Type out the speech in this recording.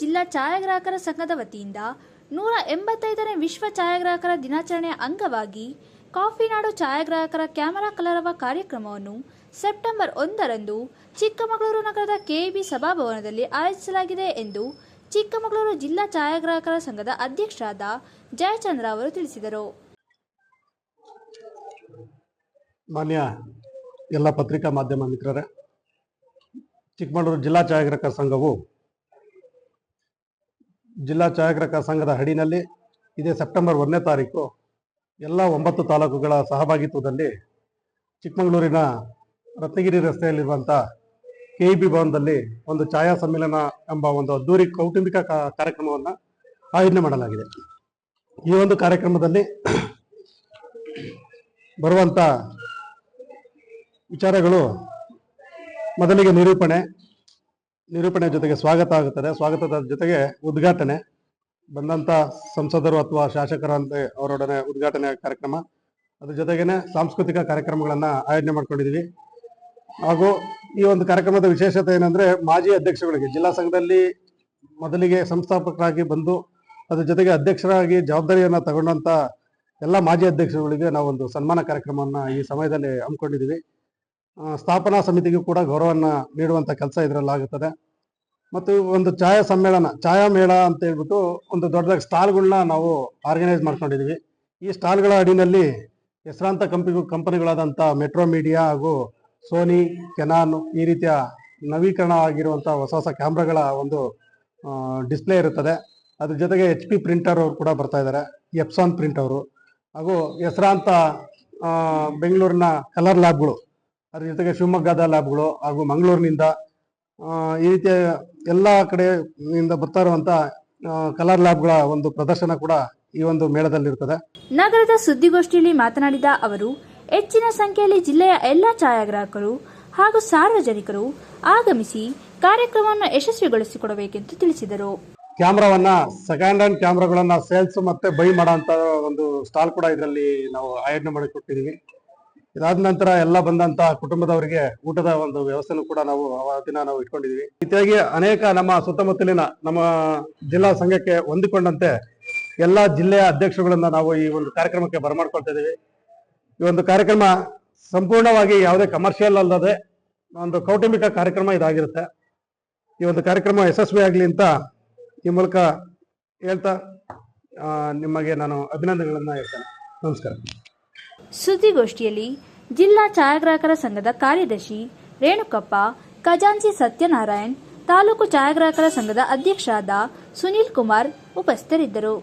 ಛಾಯಾಗ್ರಾಹಕರ ಸಂಘದ ವತಿಯಿಂದ ನೂರ ಎಂಬತ್ತೈದನೇ ವಿಶ್ವ ಛಾಯಾಗ್ರಾಹಕರ ದಿನಾಚರಣೆಯ ಅಂಗವಾಗಿ ಕಾಫಿನಾಡು ಛಾಯಾಗ್ರಾಹಕರ ಕ್ಯಾಮೆರಾ ಕಲರವ ಕಾರ್ಯಕ್ರಮವನ್ನು ಸೆಪ್ಟೆಂಬರ್ ಒಂದರಂದು ಚಿಕ್ಕಮಗಳೂರು ನಗರದ ಕೆಇಬಿ ಸಭಾಭವನದಲ್ಲಿ ಆಯೋಜಿಸಲಾಗಿದೆ ಎಂದು ಚಿಕ್ಕಮಗಳೂರು ಜಿಲ್ಲಾ ಛಾಯಾಗ್ರಾಹಕರ ಸಂಘದ ಅಧ್ಯಕ್ಷರಾದ ಜಯಚಂದ್ರ ಅವರು ತಿಳಿಸಿದರು. ಮಾನ್ಯ ಎಲ್ಲ ಪತ್ರಿಕಾ ಮಾಧ್ಯಮ ಮಿತ್ರರೇ, ಚಿಕ್ಕಮಗಳೂರು ಜಿಲ್ಲಾ ಛಾಯಾಗ್ರಾಹಕರ ಸಂಘವು ಜಿಲ್ಲಾ ಛಾಯಾಗ್ರಾಹಕ ಸಂಘದ ಹಡಿನಲ್ಲಿ ಇದೇ ಸೆಪ್ಟೆಂಬರ್ ಒಂದನೇ ತಾರೀಕು ಎಲ್ಲ ಒಂಬತ್ತು ತಾಲೂಕುಗಳ ಸಹಭಾಗಿತ್ವದಲ್ಲಿ ಚಿಕ್ಕಮಗಳೂರಿನ ರತ್ನಗಿರಿ ರಸ್ತೆಯಲ್ಲಿರುವಂಥ ಕೆ ಬಿ ಭವನದಲ್ಲಿ ಒಂದು ಛಾಯಾ ಸಮ್ಮೇಳನ ಎಂಬ ಒಂದು ಅದ್ದೂರಿ ಕೌಟುಂಬಿಕ ಕಾರ್ಯಕ್ರಮವನ್ನು ಆಯೋಜನೆ ಮಾಡಲಾಗಿದೆ. ಈ ಒಂದು ಕಾರ್ಯಕ್ರಮದಲ್ಲಿ ಬರುವಂಥ ವಿಚಾರಗಳು ಮೊದಲಿಗೆ ನಿರೂಪಣೆ ನಿರೂಪಣೆ ಜೊತೆಗೆ ಸ್ವಾಗತ ಆಗುತ್ತದೆ. ಸ್ವಾಗತದ ಜೊತೆಗೆ ಉದ್ಘಾಟನೆ. ಬಂದಂಥ ಸಂಸದರು ಅಥವಾ ಶಾಸಕರಂತೆ ಅವರೊಡನೆ ಉದ್ಘಾಟನೆ ಕಾರ್ಯಕ್ರಮ. ಅದ್ರ ಜೊತೆಗೇನೆ ಸಾಂಸ್ಕೃತಿಕ ಕಾರ್ಯಕ್ರಮಗಳನ್ನು ಆಯೋಜನೆ ಮಾಡ್ಕೊಂಡಿದ್ದೀವಿ ಹಾಗೂ ಈ ಒಂದು ಕಾರ್ಯಕ್ರಮದ ವಿಶೇಷತೆ ಏನಂದ್ರೆ ಮಾಜಿ ಅಧ್ಯಕ್ಷಗಳಿಗೆ ಜಿಲ್ಲಾ ಸಂಘದಲ್ಲಿ ಮೊದಲಿಗೆ ಸಂಸ್ಥಾಪಕರಾಗಿ ಬಂದು ಅದ್ರ ಜೊತೆಗೆ ಅಧ್ಯಕ್ಷರಾಗಿ ಜವಾಬ್ದಾರಿಯನ್ನು ತಗೊಂಡಂತ ಎಲ್ಲ ಮಾಜಿ ಅಧ್ಯಕ್ಷರುಗಳಿಗೆ ನಾವು ಒಂದು ಸನ್ಮಾನ ಕಾರ್ಯಕ್ರಮವನ್ನು ಈ ಸಮಯದಲ್ಲಿ ಹಮ್ಮಿಕೊಂಡಿದ್ದೀವಿ ಸ್ಥಾಪನಾ ಸಮಿತಿಗೂ ಕೂಡ ಗೌರವವನ್ನು ನೀಡುವಂಥ ಕೆಲಸ ಇದರಲ್ಲಿ ಆಗುತ್ತದೆ. ಮತ್ತು ಒಂದು ಛಾಯಾ ಸಮ್ಮೇಳನ, ಛಾಯಾ ಮೇಳ ಅಂತ ಹೇಳ್ಬಿಟ್ಟು ಒಂದು ದೊಡ್ಡದಾಗಿ ಸ್ಟಾಲ್ಗಳನ್ನ ನಾವು ಆರ್ಗನೈಸ್ ಮಾಡ್ಕೊಂಡಿದ್ದೀವಿ ಈ ಸ್ಟಾಲ್ಗಳ ಅಡಿನಲ್ಲಿ ಹೆಸರಾಂತ ಕಂಪನಿ ಕಂಪನಿಗಳಾದಂಥ ಮೆಟ್ರೋ ಮೀಡಿಯಾ ಹಾಗೂ ಸೋನಿ, ಕೆನಾನ್ ಈ ರೀತಿಯ ನವೀಕರಣ ಆಗಿರುವಂಥ ಹೊಸ ಹೊಸ ಕ್ಯಾಮ್ರಾಗಳ ಒಂದು ಡಿಸ್ಪ್ಲೇ ಇರುತ್ತದೆ. ಅದ್ರ ಜೊತೆಗೆ ಎಚ್ ಪಿ ಪ್ರಿಂಟರ್ ಅವರು ಕೂಡ ಬರ್ತಾ ಇದ್ದಾರೆ. ಎಪ್ಸಾನ್ ಪ್ರಿಂಟ್ ಅವರು. ಹಾಗೂ ಹೆಸರಾಂತ ಬೆಂಗಳೂರಿನ ಕಲರ್ ಲ್ಯಾಬ್ಗಳು. ಅದ್ರ ಜೊತೆಗೆ ಶಿವಮೊಗ್ಗದ ಲ್ಯಾಬ್ಗಳು ಹಾಗೂ ಮಂಗಳೂರಿನಿಂದ ಈ ರೀತಿಯ ಎಲ್ಲ ಕಡೆಯಿಂದ ಬರ್ತಾ ಇರುವಂತ ಕಲರ್ ಲ್ಯಾಬ್ಗಳ ಒಂದು ಪ್ರದರ್ಶನ ಕೂಡ ಈ ಒಂದು ಮೇಳದಲ್ಲಿರ್ತದೆ. ನಗರದ ಸುದ್ದಿಗೋಷ್ಠಿಯಲ್ಲಿ ಮಾತನಾಡಿದ ಅವರು ಹೆಚ್ಚಿನ ಸಂಖ್ಯೆಯಲ್ಲಿ ಜಿಲ್ಲೆಯ ಎಲ್ಲ ಛಾಯಾಗ್ರಾಹಕರು ಹಾಗೂ ಸಾರ್ವಜನಿಕರು ಆಗಮಿಸಿ ಕಾರ್ಯಕ್ರಮವನ್ನು ಯಶಸ್ವಿಗೊಳಿಸಿಕೊಡಬೇಕೆಂದು ತಿಳಿಸಿದರು. ಕ್ಯಾಮ್ರಾವನ್ನ ಸೆಕೆಂಡ್ ಹ್ಯಾಂಡ್ ಕ್ಯಾಮ್ರಾಗಳನ್ನ ಸೇಲ್ಸ್ ಮತ್ತೆ ಬೈ ಮಾಡುವಂತ ಒಂದು ಸ್ಟಾಲ್ ಕೂಡ ಇದರಲ್ಲಿ ನಾವು ಆಯೋಜನೆ ಮಾಡಿ ಕೊಟ್ಟಿದೀವಿ ಇದಾದ ನಂತರ ಎಲ್ಲ ಬಂದಂತ ಕುಟುಂಬದವರಿಗೆ ಊಟದ ಒಂದು ವ್ಯವಸ್ಥೆನೂ ಕೂಡ ನಾವು ದಿನ ನಾವು ಇಟ್ಕೊಂಡಿದೀವಿ. ಇತ್ಯಾಗಿ ಅನೇಕ ನಮ್ಮ ಸುತ್ತಮುತ್ತಲಿನ ನಮ್ಮ ಜಿಲ್ಲಾ ಸಂಘಕ್ಕೆ ಹೊಂದಿಕೊಂಡಂತೆ ಎಲ್ಲ ಜಿಲ್ಲೆಯ ಅಧ್ಯಕ್ಷರುಗಳನ್ನ ನಾವು ಈ ಒಂದು ಕಾರ್ಯಕ್ರಮಕ್ಕೆ ಬರಮಾಡ್ಕೊಳ್ತಾ ಇದ್ದೀವಿ ಈ ಒಂದು ಕಾರ್ಯಕ್ರಮ ಸಂಪೂರ್ಣವಾಗಿ ಯಾವುದೇ ಕಮರ್ಷಿಯಲ್ ಅಲ್ಲದೆ ಒಂದು ಕೌಟುಂಬಿಕ ಕಾರ್ಯಕ್ರಮ ಇದಾಗಿರುತ್ತೆ. ಈ ಒಂದು ಕಾರ್ಯಕ್ರಮ ಯಶಸ್ವಿ ಆಗಲಿ ಅಂತ ಈ ಮೂಲಕ ಹೇಳ್ತಾ ನಿಮಗೆ ನಾನು ಅಭಿನಂದನೆಗಳನ್ನ ಹೇಳ್ತೇನೆ. ನಮಸ್ಕಾರ. ಸುದ್ದಿಗೋಷ್ಠಿಯಲ್ಲಿ ಜಿಲ್ಲಾ ಛಾಯಾಗ್ರಾಹಕರ ಸಂಘದ ಕಾರ್ಯದರ್ಶಿ ರೇಣುಕಪ್ಪ, ಖಜಾಂಚಿ ಸತ್ಯನಾರಾಯಣ್, ತಾಲೂಕು ಛಾಯಾಗ್ರಾಹಕರ ಸಂಘದ ಅಧ್ಯಕ್ಷರಾದ ಸುನೀಲ್ ಕುಮಾರ್ ಉಪಸ್ಥಿತರಿದ್ದರು.